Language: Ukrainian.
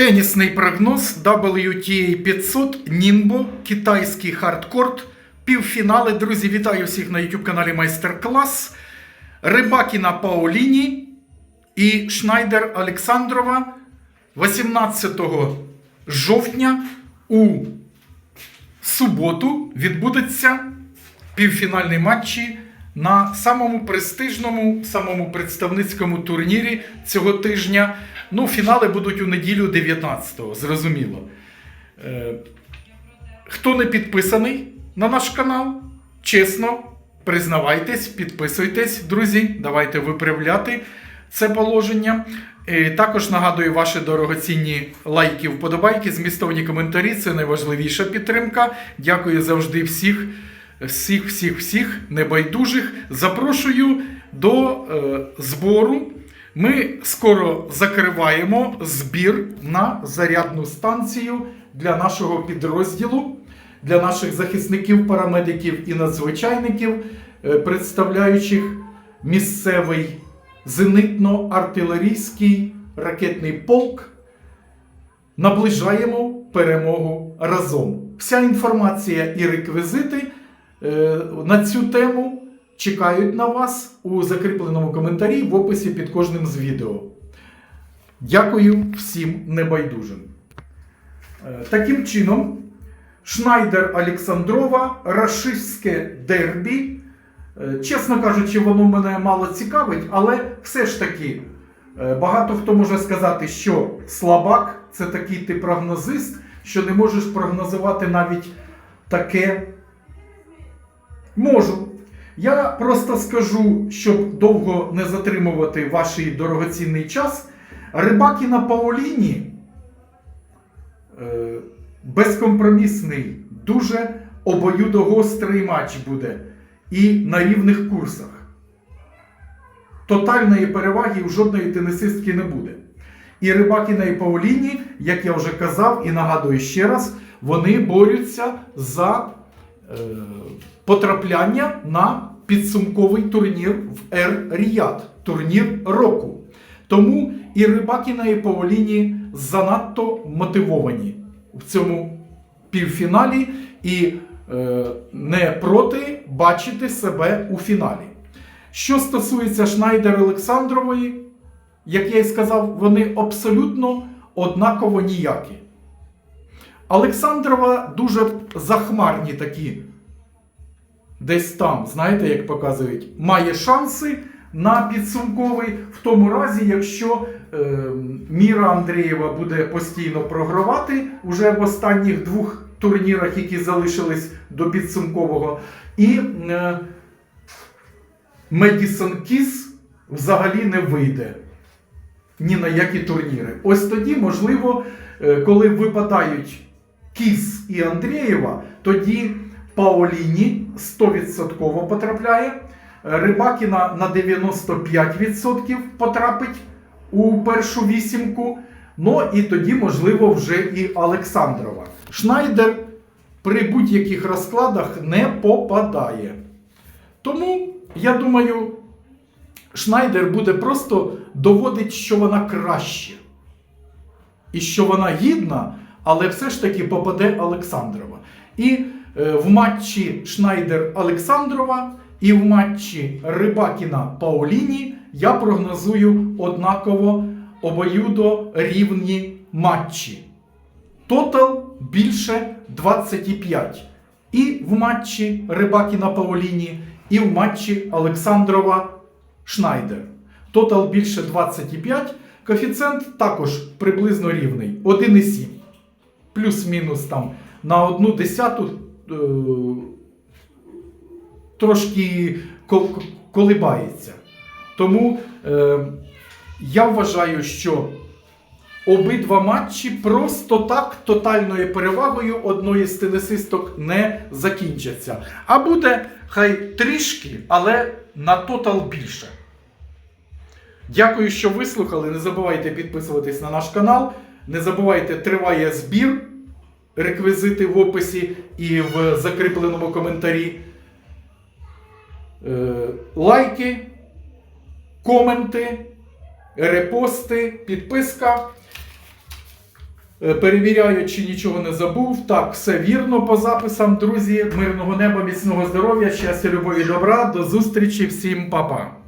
Тенісний прогноз WTA 500 Німбо, китайський хардкорт, півфінали. Друзі, вітаю всіх на YouTube каналі Майстер-клас. Рибакіна Паоліні і Шнайдер Олександрова 18 жовтня у суботу відбудеться півфінальні матчі на самому престижному, самому представницькому турнірі цього тижня. Ну, фінали будуть у неділю 19-го, зрозуміло. Е, хто не підписаний на наш канал, чесно, признавайтесь, підписуйтесь, друзі. Давайте виправляти це положення. Е, Також нагадую ваші дорогоцінні лайки, вподобайки, змістовні коментарі. Це найважливіша підтримка. Дякую завжди всіх, всіх, всіх, всіх небайдужих. Запрошую до е, збору. Ми скоро закриваємо збір на зарядну станцію для нашого підрозділу, для наших захисників, парамедиків і надзвичайників, е, представляючих місцевий зенитно-артилерійський ракетний полк. Наближаємо перемогу разом. Вся інформація і реквізити на цю тему чекають на вас у закріпленому коментарі в описі під кожним з відео. Дякую всім небайдужим. Е, Таким чином, Шнайдер Олександрова, рашистське дербі. Е, Чесно кажучи, воно мене мало цікавить, але все ж таки е, багато хто може сказати, що слабак це такий ти прогнозист, що не можеш прогнозувати навіть таке. Можу. Я просто скажу, щоб довго не затримувати ваш дорогоцінний час. Рибакіна Паоліні е, безкомпромісний, дуже обоюдогострий матч буде і на рівних курсах. Тотальної переваги в жодної тенісистки не буде. І Рибакіна і Паоліні, як я вже казав і нагадую ще раз, вони борються за потрапляння на підсумковий турнір в Ер Ріяд, турнір року. Тому і Рибакіна і Паоліні занадто мотивовані в цьому півфіналі і е, не проти бачити себе у фіналі. Що стосується Шнайдер Олександрової, як я і сказав, вони абсолютно однаково ніякі. Олександрова дуже захмарні такі. Десь там, знаєте, як показують, має шанси на підсумковий в тому разі, якщо е, Міра Андрієва буде постійно програвати уже в останніх двох турнірах, які залишились до підсумкового, і е, Медісон Кіс взагалі не вийде ні на які турніри. Ось тоді, можливо, е, коли випадають Кіс і Андрієва, тоді Паоліні 100% потрапляє. Рибакіна на 95% потрапить у першу вісімку. Ну і тоді, можливо, вже і Олександрова. Шнайдер при будь-яких розкладах не попадає. Тому, я думаю, Шнайдер буде просто доводити, що вона краще. І що вона гідна, але все ж таки попаде Олександрова. І е, в матчі Шнайдер Олександрова і в матчі Рибакіна Паоліні я прогнозую однаково обоюдо рівні матчі. Тотал більше 25. І в матчі Рибакіна Паоліні, і в матчі Олександрова Шнайдер. Тотал більше 25. Коефіцієнт також приблизно рівний 1,7. Плюс-мінус там на одну десяту е, трошки ко- ко- колибається. Тому е, я вважаю, що обидва матчі просто так тотальною перевагою одної з тенісисток не закінчаться. А буде хай трішки, але на тотал більше. Дякую, що вислухали. Не забувайте підписуватись на наш канал. Не забувайте, триває збір. Реквізити в описі і в закріпленому коментарі. Е, лайки, коменти, репости, підписка. Е, Перевіряю, чи нічого не забув. Так, все вірно по записам, друзі. Мирного неба, міцного здоров'я, щастя, любові, добра. До зустрічі всім, па-па.